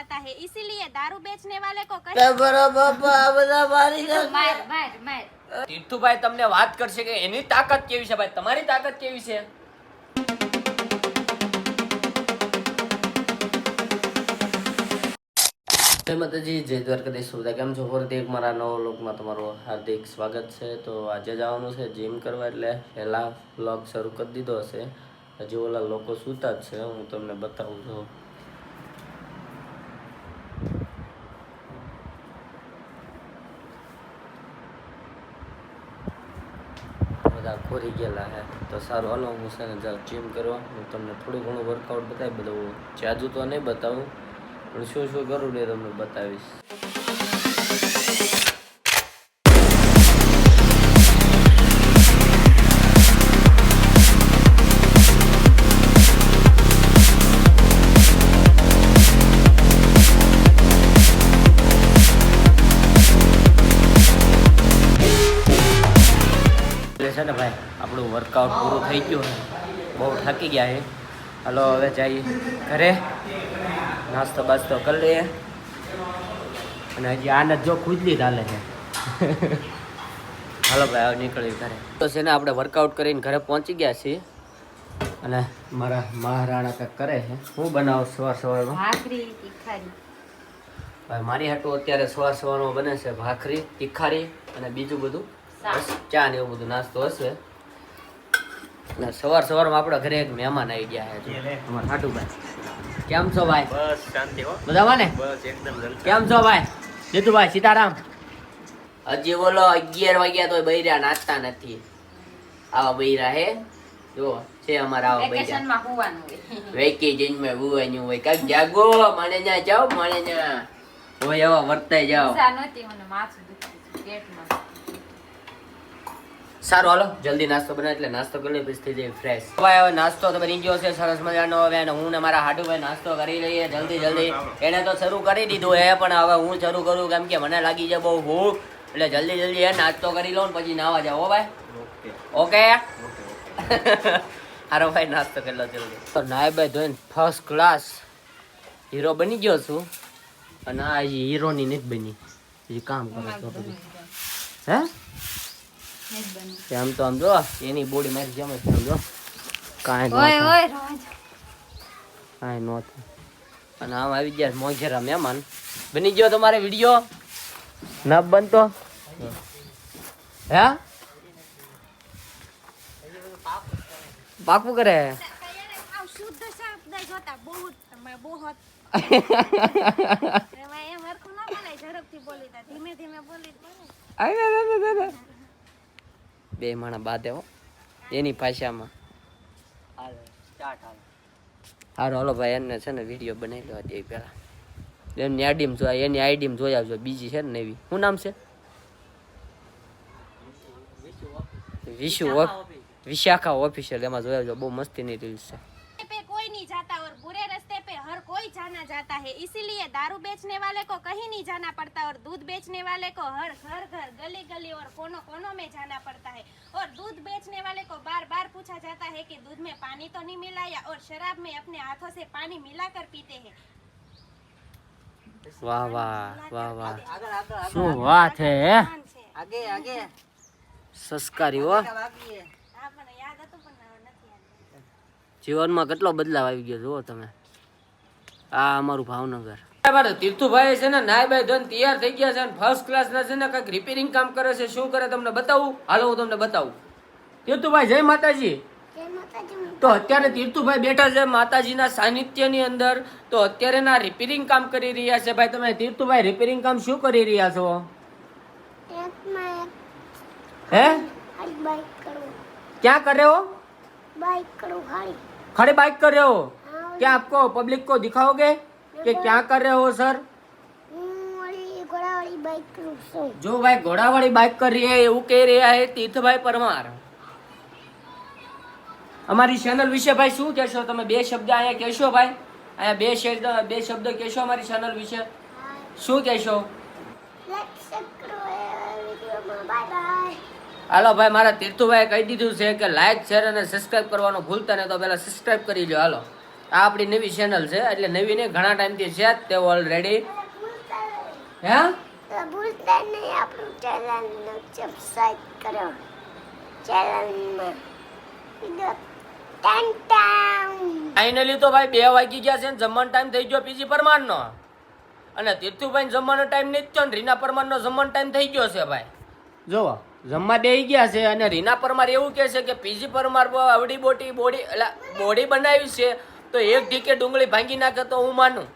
जाता है इसीलिए दारू बेचने वाले को कहीं તમારા બાપા આ બધા મારી માર નાખે. માર માર તીર્થુભાઈ તમને વાત કરશે કે એની તાકાત કેવી છે ભાઈ તમારી તાકાત કેવી છે જય માતાજી જય દ્વારકાધીશ સુરતા કેમ છો ફરીથી એક મારા નવો લોકમાં તમારું હાર્દિક સ્વાગત છે તો આજે જવાનું છે જીમ કરવા એટલે પહેલા વ્લોગ શરૂ કરી દીધો હશે હજી ઓલા લોકો સૂતા જ છે હું તમને બતાવું છું ખોરી ગયેલા હે. તો સારું, હાલો, હું છે ને જાઉં જીમ કરવા. હું તમને થોડું ઘણું વર્કઆઉટ બતાવી, બધું જાજુ તો નહીં બતાવું. પણ શું શું કરું ને તમને બતાવીશ. આપણું વર્કઆઉટ પૂરું થઈ ગયું છે બહુ થાકી ગયા છે હલો હવે જઈએ ઘરે. નાસ્તો બાસ્તો કરી લઈએ. અને હજી આને જો ખુજલી ચાલે છે. હાલો ભાઈ હવે નીકળી ઘરે. તો છે ને આપણે વર્કઆઉટ કરીને ઘરે પહોંચી ગયા છીએ. અને મારા મહારાણા કંઈક કરે છે. હું બનાવું સવાર સવારમાં? ભાઈ મારી હાટું અત્યારે સવાર સવારમાં બને છે ભાખરી તીખારી અને બીજું બધું ચા ને એવું બધું નાસ્તો હશે. અને સવાર સવારમાં આપણા ઘરે એક મહેમાન આવી ગયા છે. અમારા હાટુભાઈ. કેમ છો ભાઈ? બસ શાંતિ હો. મજામાં ને? બસ એકદમ કેમ છો ભાઈ? જીતુભાઈ સીતારામ. હજી બોલો અગિયાર વાગ્યા તો બૈરા નાચતા નથી. આવા બૈરા હે? જો છે અમારા આવા બૈરા. વેકેશનમાં હોવાનું હોય. વેકી જઈને બુવાનું હોય. કાક જાગો મને ત્યાં જાઓ મને ત્યાં હોય એવા વર્તાઈ જાઓ. નથી મને માથું દુખે પેટમાં. સારું હાલો. જલ્દી નાસ્તો બનાવ એટલે નાસ્તો કરી લઈએ પછી થઈ જાય ફ્રેશ ભાઈ હવે નાસ્તો તો બની ગયો છે સરસ મજાનો. હવે અને હું ને મારા હાડુભાઈ નાસ્તો કરી લઈએ જલ્દી જલ્દી. એને તો શરૂ કરી દીધું હે પણ હવે હું શરૂ કરું કેમ કે મને લાગી છે બહુ ભૂખ. એટલે જલ્દી જલ્દી એ નાસ્તો કરી લઉં ને પછી નાવા જાઓ ભાઈ. ઓકે. ઓકે? હારો ભાઈ નાસ્તો કરી લો જલ્દી. તો નાય ભાઈ ધોઈને ફર્સ્ટ ક્લાસ હીરો બની ગયો છું. અને આ હજી હીરોની નથી બની. હજી કામ કરે તો બધું. હે? આમ તો આમ જો એની બોડી મારી જમે છે આમ જો. કાંઈ ઓય ઓય કાંઈ નો અને આમ આવી ગયા મોંઘેરા મહેમાન. બની ગયો તમારે વીડિયો? ના બનતો? હે? પાકું કરે? ધીમે ધીમે બોલે. બે માણા બાદ હો. એની ભાષામાં. સારું હાલો. ભાઈ એને છે ને વીડિયો બનાવી લેવા દે પેલા એમની આઈડીમ જોયા એની આઈડીમ જોઈ આવજો બીજી છે ને નવી. શું નામ છે? વિશુ વિશાખા ઓફિશિયલ એમાં જોયા આવજો બહુ મસ્તીની રીલ્સ છે. जाता है इसीलिए दारू बेचने वाले को कहीं नहीं जाना पड़ता और दूध बेचने वाले को हर घर घर गली गली और कोनों कोनों में जाना पड़ता है और दूध बेचने वाले को बार बार पूछा जाता है कि दूध में पानी तो नहीं मिलाया और शराब में अपने हाथों से पानी मिलाकर पीते हैं વાહ વાહ વાહ વાહ શું વાત હે પાન છે સંસ્કારી હો હા પણ યાદ હતું પણ નથી યાદ જીવનમાં કેટલો બદલાવ આવી ગયો જુઓ તમે આ અમારું ભાવનગર. અમારે તીર્થુભાઈ છે ને નાયબાઈ ધન તૈયાર થઈ ગયા છે ને ફર્સ્ટ ક્લાસના છે ને કંઈક રિપેરિંગ કામ કરે છે શું કરે તમને બતાવું? હાલો હું તમને બતાવું. તીર્થુભાઈ જય માતાજી. તો અત્યારે તીર્થુભાઈ બેઠા છે માતાજીના સાનિધ્યની અંદર. તો અત્યારે ના રિપેરિંગ કામ કરી રહ્યા છે. ભાઈ તમે તીર્થુભાઈ રિપેરિંગ કામ શું કરી રહ્યા છો? હે? ક્યાં કરે. હો બાઇક કરો ખાલી બાઇક કર્યો? क्या आपको पब्लिक को दिखाओगे कि क्या कर रहे हो सर जो भाई घोड़ा वाली बाइक कर रही है એવું કહી રહ્યા है તીર્થભાઈ પરમાર અમારી ચેનલ વિશે ભાઈ શું કહેશો તમે બે શબ્દ અહીંયા કહેશો ભાઈ અહીંયા બે શબ્દ બે શબ્દ કહેશો અમારી ચેનલ વિશે શું કહેશો હાલો ભાઈ મારા તીર્થુભાઈ કહી દીધું છે કે લાઈક શેર અને સબસ્ક્રાઇબ કરવાનું ભૂલતા નહીં તો પહેલા સબસ્ક્રાઇબ કરી લો હાલો આ આપણી નવી ચેનલ છે એટલે નવી ને ઘણા ટાઈમથી છે તે ઓલરેડી હે? ભૂલતા નહીં આપણું ચેનલનો સબસ્ક્રાઇબ કરો. ચેનલમાં ફાઇનલી તો ભાઈ બે વાગી ગયા છે ને જમવાનો ટાઈમ થઈ ગયો પીજી પરમારનો અને તીર્થુભાઈ જમવાનો ટાઈમ નહીં થયો ને રીના પરમારનો જમવાનો ટાઈમ થઈ ગયો છે ભાઈ. જોવો જમવા બેસી ગયા છે અને રીના પરમાર એવું કહે છે કે પીજી પરમાર બહુ આવડી બોટી બોડી એટલે બોડી બનાવી છે તો એક ઢીકે ડુંગળી ભાંગી નાખે તો હું માનું?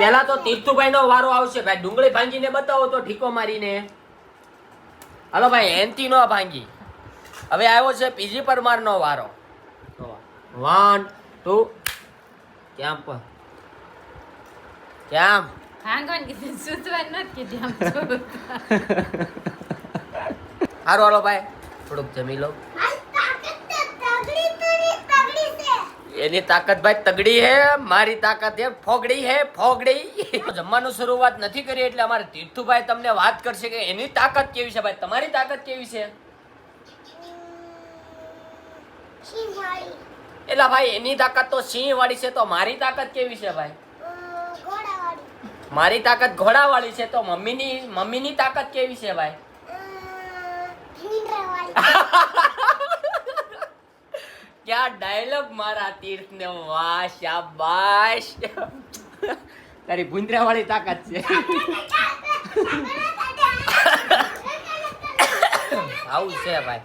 પેલા તો તીર્થુભાઈ નો વારો આવશે. ભાઈ ડુંગળી ભાંગીને બતાવો તો ઠીકો મારીને. હાલો ભાઈ એનથી નો ભાંગી. હવે આવ્યો છે પીજી પરમાર નો વારો. વન ટુ કેમ કેમ. હારું હાલો ભાઈ થોડુંક જમી લો આ તાકાત તો તગડી તો નહીં તગડી છે એની તાકાત ભાઈ તગડી હે મારી તાકાત હે ફોગડી હે ફોગડી. જમવાનું શરૂઆત નથી કરી એટલે અમારે તીર્થુભાઈ તમને વાત કરશે કે એની તાકાત કેવી છે ભાઈ? તમારી તાકાત કેવી છે? એટલે ભાઈ એની તાકાત તો સિંહ વાળી છે તો મારી તાકાત કેવી છે ભાઈ? મારી તાકાત ઘોડા વાળી છે તો મમ્મીની મમ્મીની તાકાત કેવી છે ભાઈ? ક્યાં ડાયલોગ મારા તીર્થ ને વાહ, શાબાશ. તારી ભૂંદરા વાળી તાકાત છે. આવું છે ભાઈ.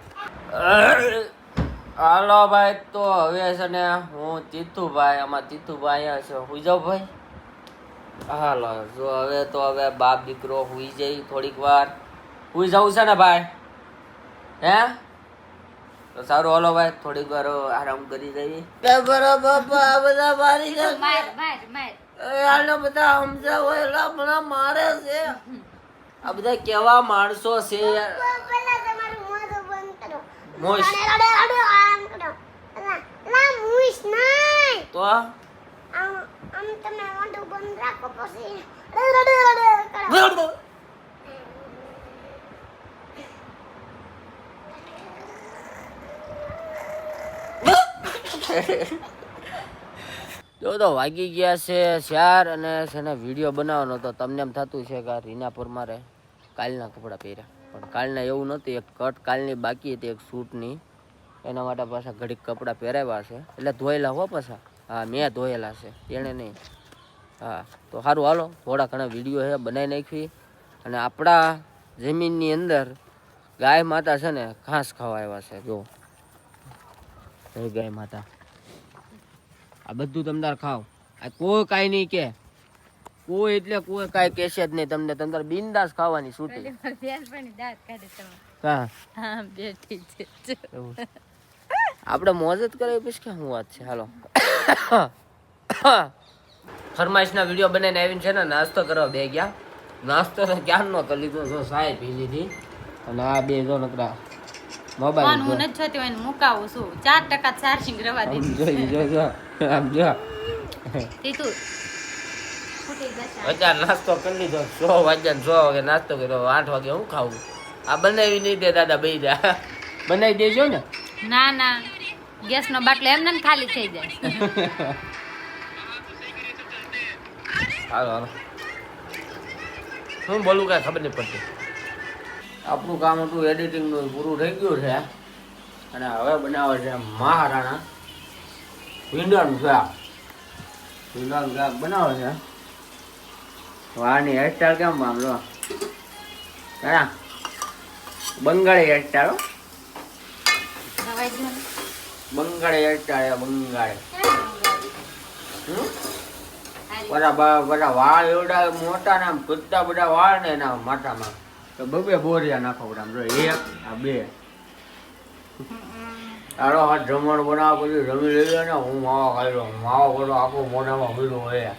હાલો ભાઈ, તો હવે છે ને હું તીતુભાઈ, આમાં તીતુભાઈ છે. હુઈ જાઉં ભાઈ. હાલો, જો હવે તો હવે બાપ દીકરો હુઈ જઈ થોડીક વાર. હુઈ જવું છે ને ભાઈ? હે? તો સારું હાલો ભાઈ થોડીક વાર આરામ કરી જઈએ કે બરા બાપા આ બધા મારી ગયા માર માર માર. એ બધા મારે છે. આ બધા કેવા માણસો છે યાર. પહેલા તમારું મોઢું બંધ કરો મોશ. રડે, રડે, રડે, આમ કરો ના ના મુઈશ. નહીં તો? આમ આમ તમે મોઢું બંધ રાખો પછી. જો તો વાગી ગયા છે ચાર અને છે વીડિયો બનાવવાનો તો તમને એમ થતું છે કે રીના પરમારે કાલના કપડાં પહેર્યા. પણ કાલના એવું નહોતું. એક કટ કાલની બાકી હતી એક શૂટની એના માટે પાછા ઘડીક કપડાં પહેરાવ્યા છે. એટલે ધોયેલા હો પાછા. હા, મેં ધોયેલા છે. એણે નહીં. હા, તો સારું હાલો. થોડા ઘણા વીડિયો છે બનાવી નાખવી અને આપણા જમીનની અંદર ગાય માતા છે ને ઘાસ ખાવા આવ્યા છે. જો. ગાય માતા. આ બધું તમદાર ખાવ. આ કોઈ કાંઈ નહીં કે. કોઈ એટલે કોઈ કાંઈ કહેશે જ નહીં તમને. તમદાર બિંદાસ ખાવાની છૂટી. આપણે મોજ જ કરે પછી કે શું વાત છે? હાલો. ફરમાઈશના વીડિયો બનાવીને આવીને છે ને નાસ્તો કરવા બે ગયા. નાસ્તો તો ક્યાં નો કરી લીધો? જો સાહેબ પી લીધી. અને આ બે જો નકરા મોબાઈલ હું નથી જોતી હોય મુકાવું છું. ચાર ટકા ચાર્જિંગ રવા દીધી. જોઈ જો જો. આમ જો. તીતું અત્યારે નાસ્તો કરી લીધો. સો વાગ્યા છ સો વાગે નાસ્તો કર્યો. આઠ વાગે હું ખાવું? આ બનાવી નહીં દે દાદા બે જા. બનાવી દેજો ને. ના ના. ગેસ નો બાટલો એમને એમ ખાલી થઈ જાય. હાલો હાલો. હું બોલું કાંઈ ખબર નહીં પડતી. આપણું કામ હતું એડિટિંગનું પૂરું થઈ ગયું છે. અને હવે બનાવે છે મહારાણા. ભીંડાનું શાક. ભીંડાનું શાક બનાવો છે? વાળની હેરસ્ટાઈલ કેમ જો હા? બંગાળી હેરસ્ટાઈલ? બંગાળી હેરસ્ટાઈલ બંગાળી. બધા બધા વાળ એવડા મોટા ને આમ બધા વાળ ને એના માથામાં. તો બબે બોરિયા નાખો બધા એક, આ બે. તારો હાથ જમણ બનાવ પછી જમી લેજો ને હું માવો ખાઈ લઉં. માવો બધો આખો મોઢામાં મીઠું હોય.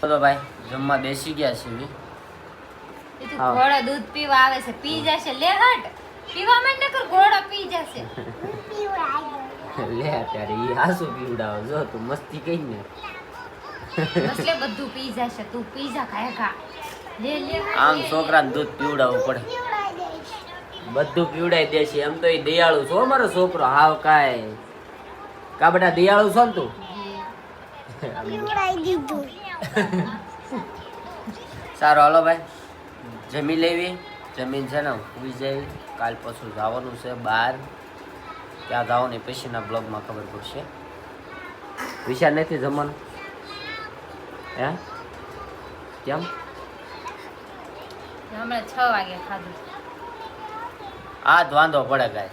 તો ભાઈ જમવા બેસી ગયા છીએ ઘોડો દૂધ પીવા આવે છે. પી જશે. લે હટ. પીવા માંડ કર ઘોડો પી જશે. લે અત્યારે ઈ હાસુ પીવડાવો. જો તું મસ્તી કઈ ને. બધું પી જશે. તું પી જા ખાય ખા. આમ છોકરાને દૂધ પીવડાવવું પડે. બધું પીવડાઈ દે છે. એમ તો એ દયાળુ છો મારો છોકરો. હાવ કાય કા બેટા દયાળુ છો ને તું? સારું હાલો ભાઈ. જમી લેવી. જમીન છે ને ઉઈ જાય. કાલ પાછું જવાનું છે બહાર. ત્યાં જવાની પછીના બ્લોગમાં ખબર પડશે. વિચાર નથી જમવાનું? હે? કેમ? હમણાં છ વાગે ખાધું આ જ વાંધો પડે ગાય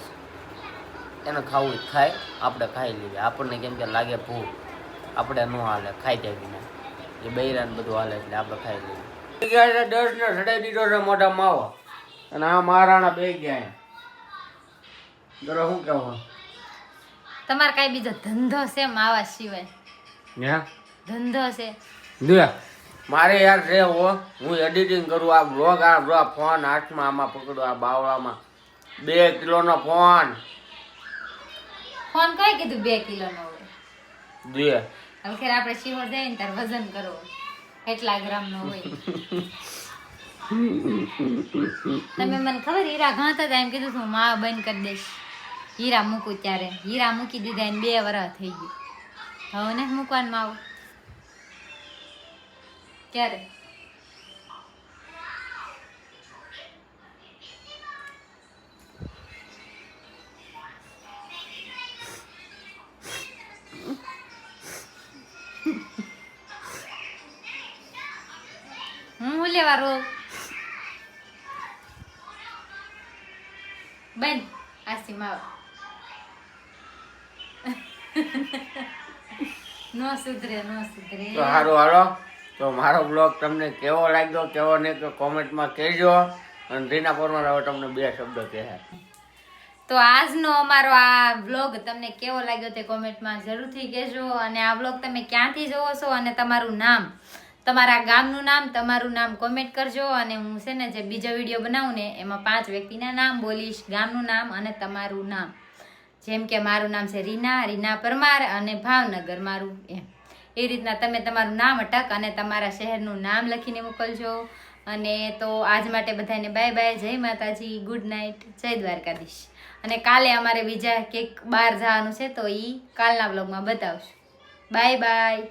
એને ખાવું જ ખાય આપણે ખાઈ લઈએ. આપણને કેમ કે લાગે ભૂખ. આપણે ન હાલે ખાઈ જાય વિના એ બૈરાને બધું હાલે એટલે આપણે ખાઈ લઈએ. દસ ને સડાઈ દીધો છે મોટા માવો. અને આ મહારાણા બે ગયા બરો શું કહેવું? તમારે કાંઈ બીજો ધંધો છે માવા સિવાય? હે? ધંધો છે. મારે યાર રે હો હું એડિટિંગ કરું આ બ્લોગ આ બ્લોગ ફોન હાથમાં આમાં પકડું આ બાવળામાં. બે કિલોનો ફોન ફોન કઈ કીધું બે કિલોનો હોય? દે હલખેર આપણે શિહોર જઈએ ને તાર વજન કરો કેટલા ગ્રામ નો હોય? તમે મને ખબર હીરા ઘાતા હતા એમ કીધું તું મા બંધ કરી દઈશ. હીરા મૂકું ત્યારે. હીરા મૂકી દીધા એને બે વરસ થઈ ગયું. હવે ને મૂકવાનું માવ. ક્યારે હું હું લેવા રો બેન આસી માવ નો સુધરે નો સુધરે તો મારો બ્લોગ તમને કેવો લાગ્યો, કેવો નહીં તો કોમેન્ટમાં કહેજો. અને રીના પરમાર હવે તમને બે શબ્દ કહે. તો આજનો અમારો આ વ્લોગ તમને કેવો લાગ્યો તે કોમેન્ટમાં જરૂરથી કહેજો. અને આ વ્લોગ તમે ક્યાંથી જોવો છો અને તમારું નામ? તમારા ગામનું નામ, તમારું નામ કોમેન્ટ કરજો. અને હું છે ને જે બીજો વીડિયો બનાવું ને, એમાં પાંચ વ્યક્તિના નામ બોલીશ, ગામનું નામ અને તમારું નામ. જેમ કે મારું નામ છે રીના રીના પરમાર અને ભાવનગર મારું એમ. એ રીતના તમે તમારું નામ અટક અને તમારા શહેરનું નામ લખીને મોકલજો. અને તો આજ માટે બધાને બાય બાય જય માતાજી ગુડ નાઇટ જય દ્વારકાધીશ. અને કાલે અમારે બીજા કેક બહાર જવાનું છે તો એ કાલના બ્લોગમાં બતાવશું. Bye bye